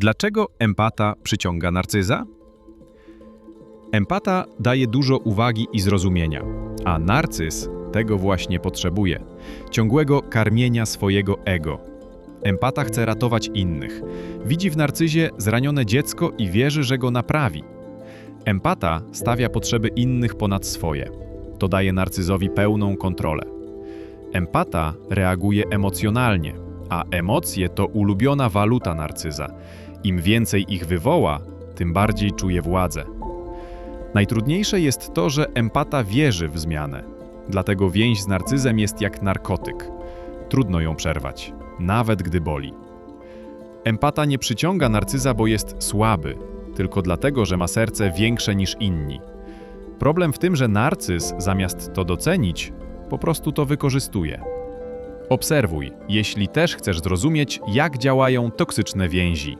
Dlaczego empata przyciąga narcyza? Empata daje dużo uwagi i zrozumienia, a narcyz tego właśnie potrzebuje ciągłego karmienia swojego ego. Empata chce ratować innych. Widzi w narcyzie zranione dziecko i wierzy, że go naprawi. Empata stawia potrzeby innych ponad swoje. To daje narcyzowi pełną kontrolę. Empata reaguje emocjonalnie, a emocje to ulubiona waluta narcyza. Im więcej ich wywoła, tym bardziej czuje władzę. Najtrudniejsze jest to, że empata wierzy w zmianę. Dlatego więź z narcyzem jest jak narkotyk. Trudno ją przerwać, nawet gdy boli. Empata nie przyciąga narcyza, bo jest słaby, tylko dlatego, że ma serce większe niż inni. Problem w tym, że narcyz, zamiast to docenić, po prostu to wykorzystuje. Obserwuj, jeśli też chcesz zrozumieć, jak działają toksyczne więzi.